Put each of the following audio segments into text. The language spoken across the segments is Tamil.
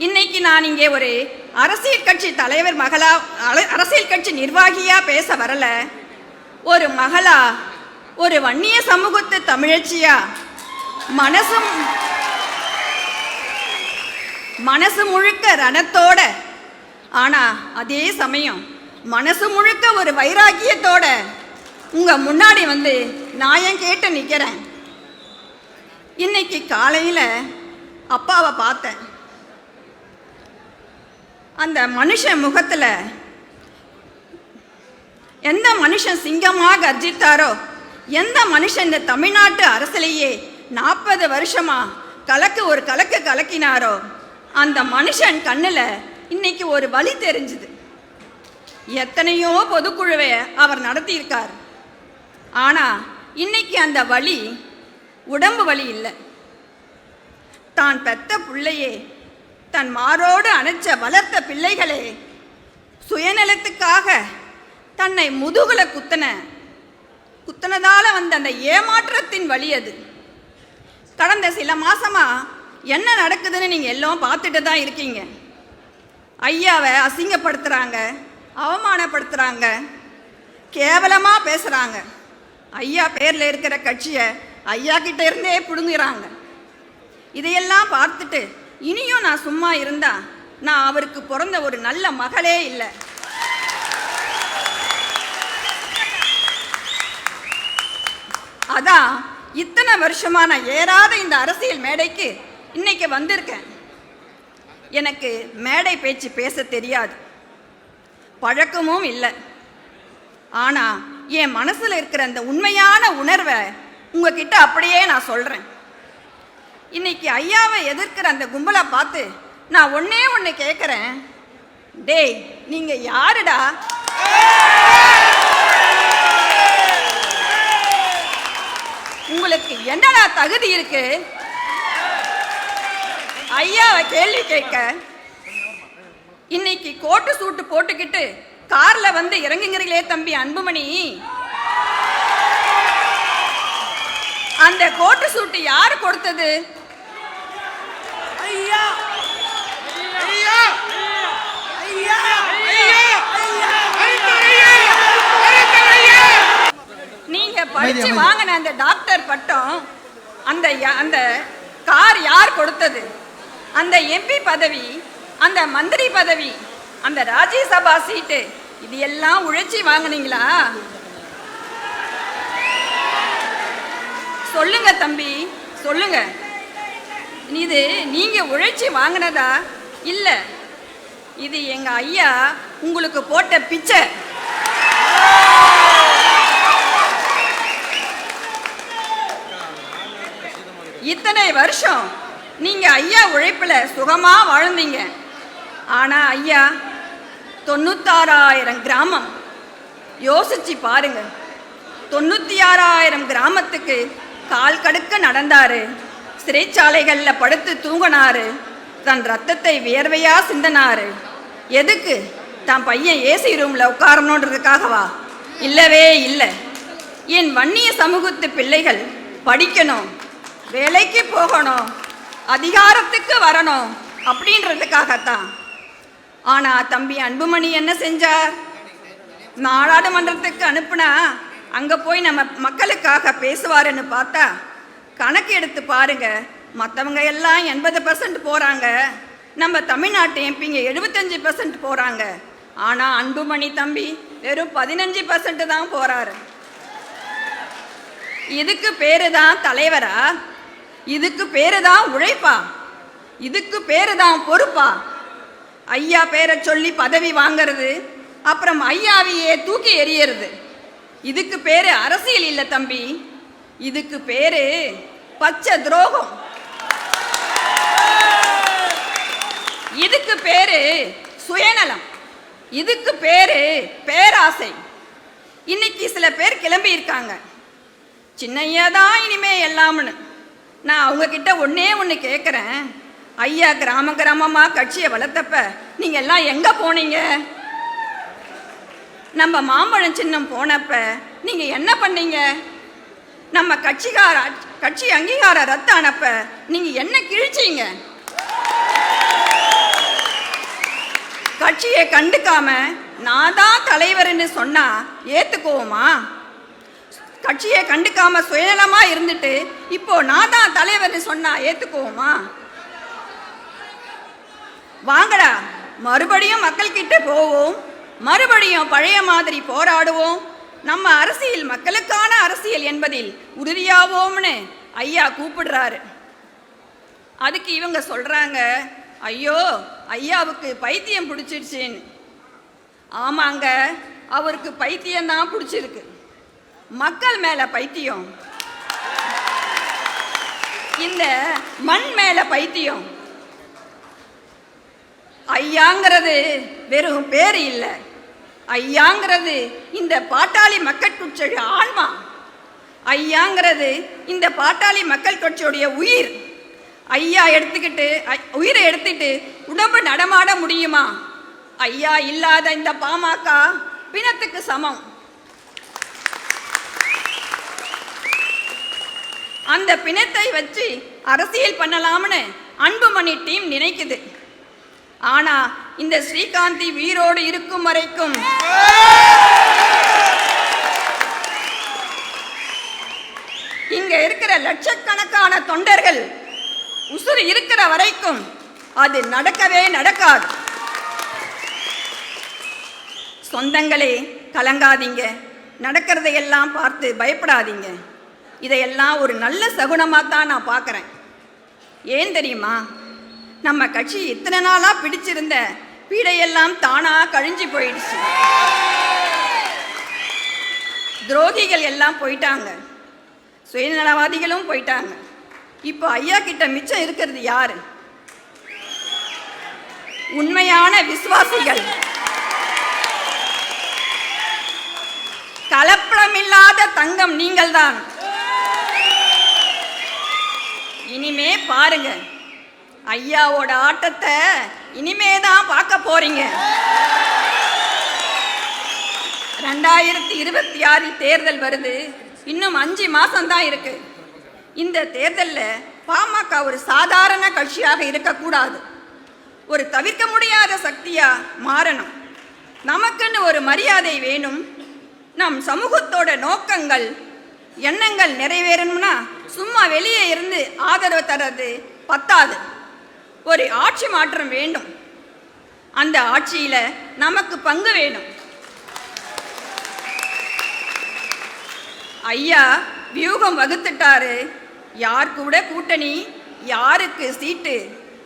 இன்னைக்கு நான் இங்கே ஒரு அரசியல் கட்சி தலைவர் மகளா அல- அரசியல் கட்சி நிர்வாகியா பேச வரல. ஒரு மகளா ஒரு வன்னிய சமூகத்து தமிழச்சியா? மனசும் மனசு முழுக்க ரணத்தோட. ஆனா அதே சமயம் மனசு முழுக்க ஒரு வைராக்கியத்தோட. உங்க முன்னாடி வந்து நான் கேட்டு நிக்கிறேன்? இன்னைக்கு காலையில அப்பாவை பார்த்தேன். அந்த மனுஷன் முகத்தில் எந்த மனுஷன் சிங்கமாக கர்ஜித்தாரோ எந்த மனுஷன் இந்த தமிழ்நாட்டு அரசிலேயே நாற்பது வருஷமா கலக்கு ஒரு கலக்கு கலக்கினாரோ அந்த மனுஷன் கண்ணில் இன்னைக்கு ஒரு வழி தெரிஞ்சுது. எத்தனையோ பொதுக்குழுவை அவர் நடத்தியிருக்கார். ஆனால் இன்னைக்கு அந்த வழி உடம்பு வழி இல்லை. தான் பெத்த பிள்ளையே தன் மாரோடு அணைச்ச வளர்த்த பிள்ளைகளே சுயநலத்துக்காக தன்னை முதுகுல குத்தன. குத்தனதால் வந்த அந்த ஏமாற்றத்தின் வழி அது. கடந்த சில மாசமா என்ன நடக்குதுன்னு நீங்கள் எல்லாம் பார்த்துட்டு தான் இருக்கீங்க. ஐயாவை அசிங்கப்படுத்துறாங்க அவமானப்படுத்துகிறாங்க கேவலமாக பேசுகிறாங்க ஐயா பேரில் இருக்கிற கட்சியை ஐயா கிட்டே இருந்தே பிடுங்குறாங்க. இதையெல்லாம் பார்த்துட்டு இனியும் நான் சும்மா இருந்தா நான் அவருக்கு பிறந்த ஒரு நல்ல மகளே இல்லை. அதான் இத்தனை வருஷமா நான் ஏறாத இந்த அரசியல் மேடைக்கு இன்னைக்கு வந்திருக்கேன். எனக்கு மேடை பேச்சு பேச தெரியாது. பழக்கமும் இல்லை. ஆனா என் மனசுல இருக்கிற அந்த உண்மையான உணர்வை உங்ககிட்ட அப்படியே நான் சொல்றேன். இன்னைக்கு ஐயாவை எதிர்க்கிற அந்த கும்பலை பார்த்து நான் ஒன்னே ஒன்று கேட்குறேன் டேய் நீங்கள் யாருடா? உங்களுக்கு என்னடா தகுதி இருக்கு? ஐயாவை கேள்வி கேட்க இன்னைக்கு கோட்டு சூட்டு போட்டுக்கிட்டு கார்ல வந்து இறங்குங்கிறீங்களே தம்பி அன்புமணி. அந்த கோட்டு சூட்டு யார் கொடுத்தது? நீங்க படிச்சு வாங்கின அந்த டாக்டர் பட்டம் அந்த யா- அந்த கார் யார் கொடுத்தது? அந்த எம்பி பதவி அந்த மந்திரி பதவி அந்த ராஜ்யசபா சீட்டு இது எல்லாம் உழைச்சி வாங்குனீங்களா? சொல்லுங்க தம்பி சொல்லுங்க. இது நீங்க உழைச்சி வாங்கினதா? இல்ல இது எங்க ஐயா உங்களுக்கு போட்ட பிச்சை. இத்தனை வருஷம் நீங்க ஐயா உழைப்புல சுகமா வாழ்ந்தீங்க. ஆனா ஐயா தொண்ணூத்தாறாயிரம் கிராமம். யோசிச்சு பாருங்க. தொண்ணூத்தி ஆறாயிரம் கிராமத்துக்கு கால் கடுக்க நடந்தாரு. சிறைச்சாலைகளில் படுத்து தூங்கினாரு. தன் ரத்தத்தை வியர்வையாக சிந்தனாரு. எதுக்கு? தான் பையன் ஏசி ரூமில் உட்காரணுன்றதுக்காகவா இல்லவே இல்லை. என் வன்னிய சமூகத்து பிள்ளைகள் படிக்கணும். வேலைக்கு போகணும். அதிகாரத்துக்கு வரணும். அப்படின்றதுக்காகத்தான். ஆனால் தம்பி அன்புமணி என்ன செஞ்சார்? நாடாளுமன்றத்துக்கு அனுப்புனா அங்கே போய் நம்ம மக்களுக்காக பேசுவாருன்னு பார்த்தா கணக்கு எடுத்து பாருங்க. மற்றவங்க எல்லாம் எண்பது பர்சன்ட் போகிறாங்க நம்ம தமிழ்நாட்டு எம்பிங்க எழுபத்தஞ்சு பர்சன்ட் போகிறாங்க ஆனால் அன்புமணி தம்பி வெறும் பதினஞ்சு பர்சன்ட் தான் போகிறாரு இதுக்கு பேரு தான் தலைவரா? இதுக்கு பேரு தான் உழைப்பா? இதுக்கு பேரு தான் பொறுப்பா? ஐயா பேரை சொல்லி பதவி வாங்குறது அப்புறம் ஐயாவையே தூக்கி எறியறது. இதுக்கு பேரு அரசியல் இல்லை தம்பி. இதுக்கு பேரு பச்சை துரோகம். இதுக்கு பேரு சுயநலம். இதுக்கு பேரு பேராசை. இன்னைக்கு சில பேர் கிளம்பி இருக்காங்க. சின்னையா தான் இனிமே எல்லாம்னு. நான் அவங்க கிட்ட ஒன்னே ஒன்று கேட்குறேன் ஐயா கிராம கிராமமாக கட்சியை வளர்த்தப்ப நீங்கள் எல்லாம் எங்கே போனீங்க? நம்ம மாம்பழம் சின்னம் போனப்ப நீங்கள் என்ன பண்ணீங்க? நம்ம கட்சிகார கட்சி அங்கீகார ரத்து அனுப்ப நீங்கள் என்ன கிழிச்சீங்க? கட்சியை கண்டுக்காம நான் தான் தலைவர்னு சொன்னா ஏத்துக்குவோமா? கட்சியை கண்டுக்காம சுயநலமா இருந்துட்டு இப்போ நான் தான் தலைவர்னு சொன்னா ஏத்துக்குவோமா? வாங்கடா மறுபடியும் மக்கள் கிட்ட போவோம் மறுபடியும் பழைய மாதிரி போராடுவோம் நம்ம அரசியல் மக்களுக்கான அரசியல் என்பதில் உறுதியாவோம்னு ஐயா கூப்பிடுறாரு. அதுக்கு இவங்க சொல்றாங்க ஐயோ ஐயாவுக்கு பைத்தியம் பிடிச்சிருச்சின்னு. ஆமாங்க அவருக்கு பைத்தியம்தான் பிடிச்சிருக்கு. மக்கள் மேல பைத்தியம். இந்த மண் மேல பைத்தியம். ஐயாங்கிறது வெறும் பேர் இல்லை. ஐயாங்கிறது இந்த பாட்டாளி மக்கள் கட்சியுடைய ஆன்மா. ஐயாங்கிறது இந்த பாட்டாளி மக்கள் கட்சியுடைய உயிர். ஐயா எடுத்துக்கிட்டு உயிரை எடுத்துட்டு உடம்பு நடமாட முடியுமா? ஐயா இல்லாத இந்த பாமக பிணத்துக்கு சமம். அந்த பிணத்தை வச்சு அரசியல் பண்ணலாம்னு அன்புமணி டீம் நினைக்குது. ஆனா இந்த ஸ்ரீகாந்தி உயிரோடு இருக்கும் வரைக்கும். இங்க இருக்கிற லட்சக்கணக்கான தொண்டர்கள் உசுறு இருக்கிற வரைக்கும் அது நடக்கவே நடக்காது. சொந்தங்களே கலங்காதீங்க. நடக்கிறதையெல்லாம் பார்த்து பயப்படாதீங்க. இதையெல்லாம் ஒரு நல்ல சகுனமாக தான் நான் பார்க்குறேன். ஏன் தெரியுமா? நம்ம கட்சி இத்தனை நாளாக பிடிச்சிருந்த பீடையெல்லாம் தானாக கழிஞ்சு போயிடுச்சு. துரோகிகள் எல்லாம் போயிட்டாங்க. சுயநலவாதிகளும் போயிட்டாங்க. இப்போ ஐயா கிட்ட மிச்சம் இருக்கிறது யாரு? உண்மையான விசுவாசிகள். கலப்படமில்லாத தங்கம் நீங்கள்தான். இனிமே பாருங்க ஐயாவோட ஆட்டத்தை இனிமே தான் பார்க்க போறீங்க. ரெண்டாயிரத்தி இருபத்தி ஆறில் தேர்தல் வருது. இன்னும் அஞ்சு மாசம் தான் இருக்கு. இந்த தேர்தலில் பாமக ஒரு சாதாரண கட்சியாக இருக்கக்கூடாது. ஒரு தவிர்க்க முடியாத சக்தியா மாறணும். நமக்குன்னு ஒரு மரியாதை வேணும். நம் சமூகத்தோட நோக்கங்கள் எண்ணங்கள் நிறைவேறணும்னா சும்மா வெளியே இருந்து ஆதரவு தர்றது பத்தாது. ஒரு ஆட்சி மாற்றம் வேண்டும். அந்த ஆட்சியில் நமக்கு பங்கு வேணும். ஐயா வியூகம் வகுத்துட்டாரு. யார் கூட கூட்டணி யாருக்கு சீட்டு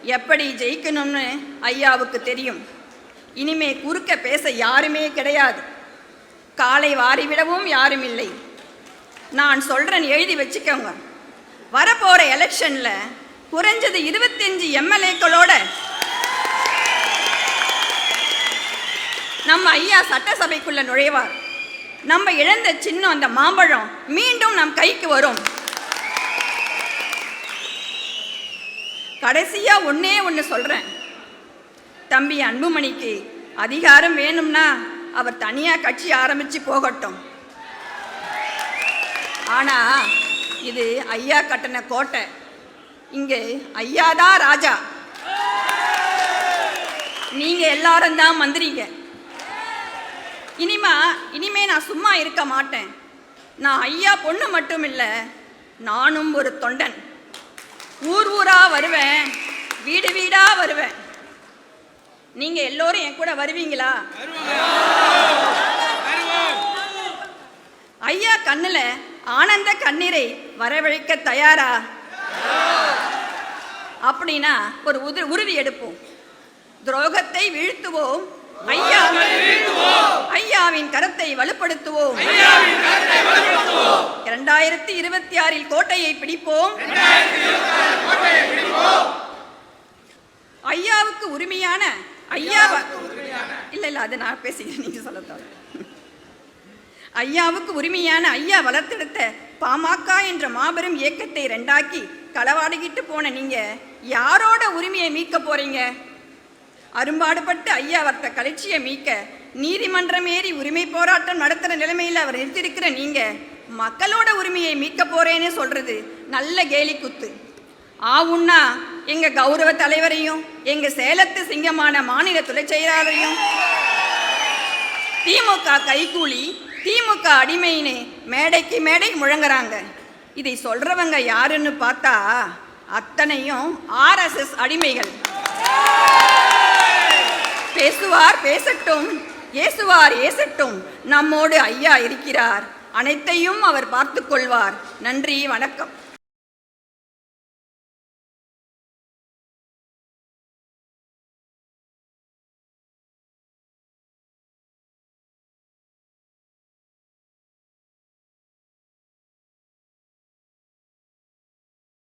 எப்படி ஜெயிக்கணும்னு ஐயாவுக்கு தெரியும். இனிமே குறுக்க பேச யாருமே கிடையாது. காலை வாரிவிடவும் யாரும் இல்லை நான் சொல்கிறேன் எழுதி வச்சுக்கோங்க. வரப்போகிற எலெக்ஷனில் குறைஞ்சது இருபத்தஞ்சு எம்எல்ஏக்களோட நம்ம ஐயா சட்டசபைக்குள்ள நுழைவார். நம்ம இழந்த சின்னம் அந்த மாம்பழம் மீண்டும் நம் கைக்கு வரும். கடைசியா ஒன்னே ஒன்று சொல்றேன். தம்பி அன்புமணிக்கு அதிகாரம் வேணும்னா அவர் தனியா கட்சி ஆரம்பிச்சு போகட்டும். ஆனா இது ஐயா கட்டின கோட்டை. இங்கே ஐயா தான் ராஜா. நீங்க எல்லாரும் தான் மந்திரிங்க. இனிமா இனிமே நான் சும்மா இருக்க மாட்டேன். நான் ஐயா பொண்ணு மட்டும் இல்லை நானும் ஒரு தொண்டன். ஊர் ஊரா வருவேன் வீடு வீடா வருவேன். நீங்க எல்லோரும் என் கூட வருவீங்களா? ஐயா கண்ணுல ஆனந்த கண்ணீரை வரவழைக்க தயாரா? அப்படின்னா ஒரு உது உறுதி எடுப்போம். துரோகத்தை வீழ்த்துவோம். ஐயா ஐயாவின் கரத்தை வலுப்படுத்துவோம். இரண்டாயிரத்தி இருபத்தி ஆறில் கோட்டையை பிடிப்போம். ஐயாவுக்கு உரிமையான ஐயா இல்ல இல்ல அது நான் பேசிக்கிறேன் நீங்க சொல்ல ஐயாவுக்கு உரிமையான ஐயா வளர்த்தெடுத்த பாமக என்ற மாபெரும் இயக்கத்தை ரெண்டாக்கி களவாடிக்கிட்டு போன நீங்க யாரோட உரிமையை மீட்க போறீங்க? அரும்பாடுபட்டு ஐயா வர்த்த கலர்ச்சியை மீட்க நீதிமன்றம் ஏறி உரிமை போராட்டம் நடத்துகிற நிலைமையில் அவர் நிறுத்திருக்கிற நீங்க மக்களோட உரிமையை மீட்க போறேன்னு சொல்றது நல்ல கேலி குத்து. ஆவுன்னா எங்க கௌரவ தலைவரையும் எங்க சேலத்து சிங்கமான மாநில துணை செயலாளரையும். திமுக கைக்கூலி திமுக அடிமையினே மேடைக்கு மேடை முழங்குறாங்க. இதை சொல்றவங்க யாருன்னு பார்த்தா அத்தனையும் ஆர்எஸ்எஸ் அடிமைகள். பேசுவார் பேசட்டும். ஏசுவார் ஏசட்டும். நம்மோடு ஐயா இருக்கிறார். அனைத்தையும் அவர் பார்த்துக் கொள்வார். நன்றி வணக்கம்.